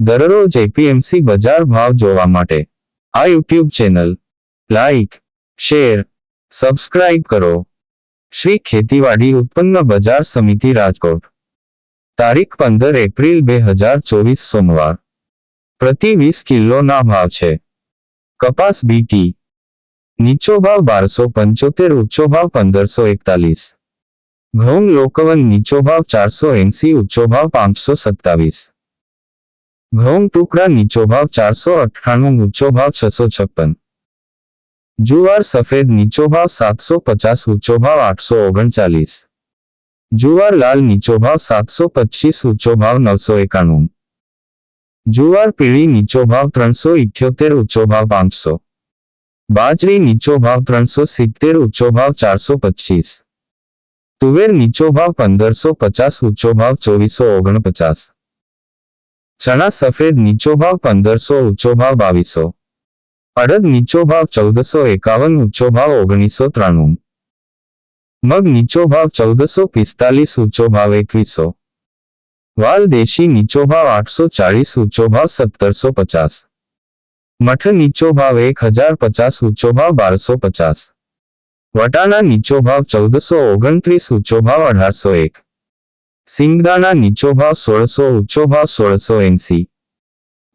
દરરોજ એપીએમસી બજાર ભાવ જોવા માટે આ YouTube channel like share subscribe કરો. શ્રી ખેતીવાડી ઉત્પન્ન બજાર સમિતિ રાજકોટ. તારીખ પંદર એપ્રિલ બે હજાર ચોવીસ સોમવાર. પ્રતિ વીસ કિલોના ભાવ છે. કપાસ બીટી નીચો ભાવ બારસો પંચોતેર ઊંચો ભાવ પંદરસો એકતાલીસ. ઘઉં લોકવન નીચો ભાવ ચારસો એંસી ઊંચો ભાવ પાંચસો સત્તાવીસ. ઘઉં ટુકડા નીચો ભાવ ચારસો અઠ્ઠાણું ઊંચો ભાવ છસો છપ્પન જુવાર સફેદ નીચો ભાવ સાતસો પચાસ ઊંચો ભાવ આઠસો ઓગણચાલીસ જુવાર લાલ નીચો ભાવ સાતસો પચીસ ઊંચો ભાવ નવસો એકાણું જુવાર પીળી નીચો ભાવ ત્રણસો ઇઠ્યોતેર ઊંચો ભાવ પાંચસો બાજરી નીચો ભાવ ત્રણસો સિત્તેર ઊંચો ભાવ ચારસો પચીસ તુવેર નીચો ભાવ પંદરસો પચાસ ઊંચો ભાવ ચોવીસો ઓગણપચાસ ચણા સફેદ નીચો ભાવ પંદરસો ઊંચો ભાવ બાવીસો. અડદ નીચો ભાવ ચૌદસો એકાવન ઊંચો ભાવ ઓગણીસો ત્રાણું. મગ નીચો ભાવ ચૌદસો પિસ્તાલીસ ઊંચો ભાવ એકવીસો. વાલ દેશી નીચો ભાવ આઠસો ચાળીસ ઊંચો ભાવ સત્તરસો પચાસ. મઠ નીચો ભાવ એક હજાર પચાસ ઊંચો ભાવ બારસો પચાસ. વટાણા નીચો ભાવ ચૌદસો ઓગણત્રીસ ઊંચો ભાવ અઢારસો એક. સિંગદાણા નીચો ભાવ સોળસો ઊંચો ભાવ સોળસો એંસી.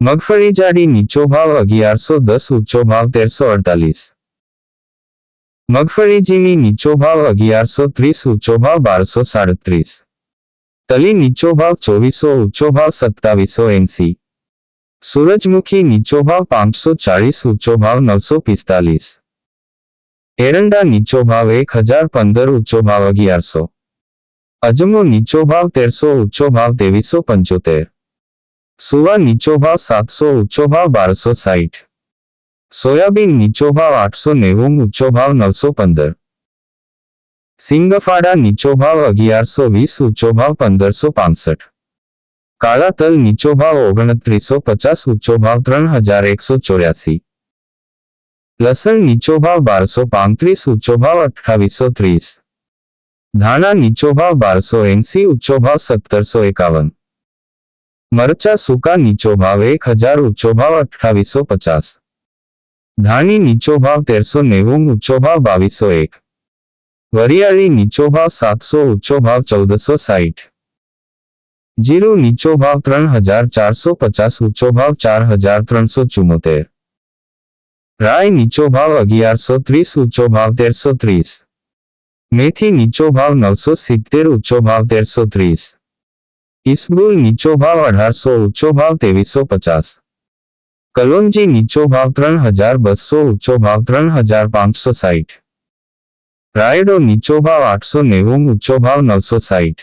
મગફળી જાડી નીચો ભાવ અગિયારસો દસ ઊંચો ભાવ તેરસો અડતાલીસ. મગફળી ઝીણી નીચો ભાવ અગિયારસો ત્રીસ ઊંચો ભાવ બારસો સાડત્રીસ. તલી નીચો ભાવ ચોવીસો ઊંચો ભાવ સત્તાવીસો એંસી. સૂરજમુખી નીચો ભાવ પાંચસો ચાળીસ ઊંચો ભાવ નવસો પિસ્તાલીસ. એરંડા નીચો ભાવ એક હજાર પંદર ઊંચો ભાવ અગિયારસો. અજમો નીચો ભાવ તેરસો, ઊંચો ભાવ ત્રેવીસો પંચોતેર. સુવા નીચો ભાવ સાતસો, ઊંચો ભાવ બારસો સાઠ સોયાબીન નીચો ભાવ આઠસો નેવું, ઊંચો ભાવ નવસો પંદર. સિંગફાડા નીચો ભાવ અગિયારસો વીસ, ઊંચો ભાવ પંદરસો પાસઠ. કાળા તલ નીચો ભાવ ઓગણત્રીસો પચાસ, ઊંચો ભાવ ત્રણ હજાર એકસો ચોર્યાસી. લસણ નીચો ભાવ બારસો પાંત્રીસ, ઊંચો ભાવ અઠાવીસો ત્રીસ. ધાણા નીચો ભાવ બારસો એંસી ઊંચો ભાવ સત્તરસો એકાવન મરચા સૂકા નીચો ભાવ એક હજાર ઊંચો ભાવ અઠ્ઠાવીસો પચાસ ધાણી નીચો ભાવ તેરસો નેવું ઊંચો ભાવ બાવીસો એક વરિયાળી નીચો ભાવ સાતસો ઊંચો ભાવ ચૌદસો સાઠ જીરું નીચો ભાવ ત્રણ હજાર ચારસો પચાસ ઊંચો ભાવ ચાર હજાર ત્રણસો ચુમ્મોતેર રાય નીચો ભાવ અગિયારસો ત્રીસ ઊંચો ભાવ તેરસો ત્રીસ મેથી નીચો ભાવ નવસો સિત્તેર ઊંચો ભાવ તેરસો ત્રીસ ઇસબુલ નીચો ભાવ અઢારસો ઊંચો ભાવ ત્રેવીસો પચાસ કલોંજી નીચો ભાવ ત્રણ હજાર બસો ઊંચો ભાવ ત્રણ હજાર પાંચસો સાઠ રાયડો નીચો ભાવ આઠસો નેવું ઊંચો ભાવ નવસો સાઠ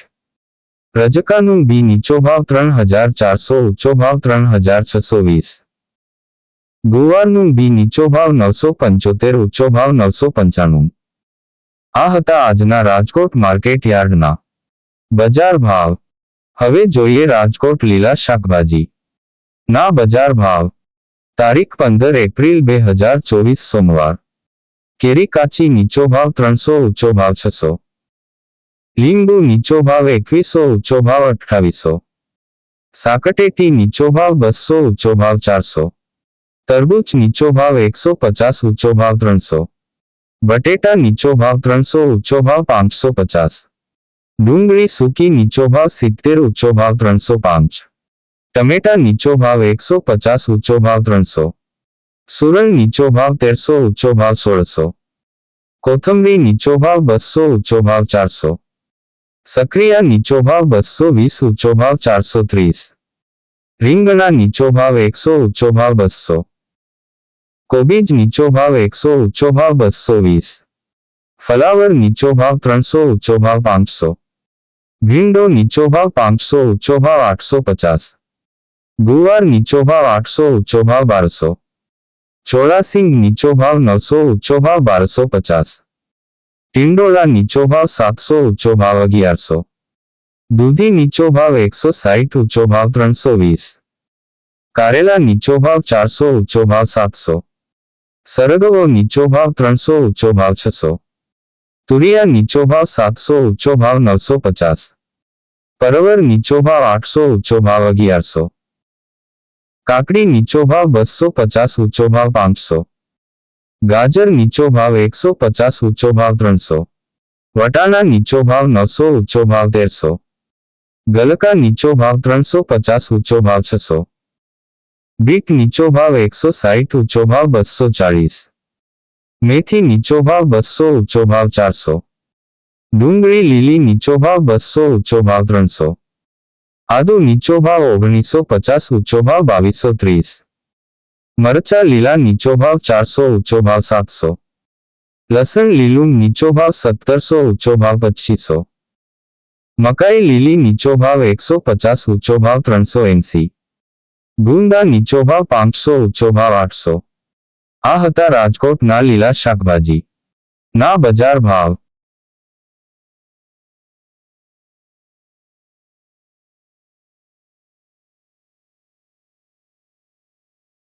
રજકાનું બી નીચો ભાવ ત્રણ હજાર ચારસો ઊંચો ભાવ ત્રણ હજાર છસો વીસ ગુવારનું બી નીચો ભાવ નવસો પંચોતેર ઊંચો ભાવ નવસો પંચાણું આ હતા આજના રાજકોટ માર્કેટ યાર્ડના બજાર ભાવ હવે જોઈએ રાજકોટ લીલા શાકભાજી ના બજાર ભાવ તારીખ પંદર એપ્રિલ બે હજાર ચોવીસ સોમવાર કેરી કાચી નીચો ભાવ ત્રણસો ઊંચો ભાવ છસો લીંબુ નીચો ભાવ એકવીસો ઊંચો ભાવ અઠ્ઠાવીસો સાકટેટી નીચો ભાવ બસો ઊંચો ભાવ ચારસો તરબૂચ નીચો ભાવ એકસો પચાસ ઊંચો ભાવ ત્રણસો બટેટા નીચો ભાવ ત્રણસો ઊંચો ભાવ પાંચસો પચાસ ડુંગળી સૂકી નીચો ભાવ સિત્તેર ઊંચો ભાવ ત્રણસો પાંચ ટમેટા નીચો ભાવ એકસો પચાસ ઊંચો ભાવ ત્રણસો સુરણ નીચો ભાવ તેરસો ઊંચો ભાવ સોળસો કોથમરી નીચો ભાવ બસો ઊંચો ભાવ ચારસો સક્રિયા નીચો ભાવ બસો વીસ ઊંચો ભાવ ચારસો ત્રીસ રીંગણા નીચો ભાવ એકસો ઊંચો ભાવ બસો કોબીજ નીચો ભાવ એકસો ઊંચો ભાવ બસો વીસ. ફલાવર નીચો ભાવ ત્રણસો ઊંચો ભાવ પાંચસો. ભીંડો નીચો ભાવ પાંચસો ઊંચો ભાવ આઠસો પચાસ. ગુવાર નીચો ભાવ આઠસો ઊંચો ભાવ બારસો. ચોળાસિંગ નીચો ભાવ નવસો ઊંચો ભાવ બારસો પચાસ. ટિંડોળા નીચો ભાવ સાતસો ઊંચો ભાવ અગિયારસો. દૂધી નીચો ભાવ એકસો સાહીઠ ઊંચો ભાવ ત્રણસો વીસ. કારેલા નીચો ભાવ ચારસો ઊંચો ભાવ સાતસો. સરગવો નીચો ભાવ ત્રણસો, ઊંચો ભાવ છસો. તુરિયા નીચો ભાવ સાતસો, ઊંચો ભાવ નવસો પચાસ. પરવર નીચો ભાવ આઠસો, ઊંચો ભાવ અગિયારસો. કાકડી નીચો ભાવ બસો પચાસ, ઊંચો ભાવ પાંચસો. ગાજર નીચો ભાવ એકસો પચાસ, ઊંચો ભાવ ત્રણસો. વટાણા નીચો ભાવ નવસો, ઊંચો ભાવ તેરસો. ગલકા નીચો ભાવ ત્રણસો પચાસ, ઊંચો ભાવ છસો. બીટ નીચો ભાવ એકસો સાઠ ઊંચો ભાવ બસો ચાળીસ. મેથી નીચો ભાવ બસો, ઊંચો ભાવ ચારસો. ડુંગળી લીલી નીચો ભાવ બસો, ઊંચો ભાવ ત્રણસો. આદુ નીચો ભાવ ઓગણીસો પચાસ, ઊંચો ભાવ બાવીસો ત્રીસ. મરચા લીલા નીચો ભાવ ચારસો, ઊંચો ભાવ સાતસો. લસણ લીલું નીચો ભાવ સત્તરસો, ઊંચો ભાવ પચીસો. મકાઈ લીલી નીચો ભાવ એકસો પચાસ, ઊંચો ભાવ ત્રણસો એંસી. ગુંદા નીચો ભાવ પાંચસો ઊંચો ભાવ આઠસો. આ હતા રાજકોટના લીલા શાકભાજી. ના બજાર ભાવ.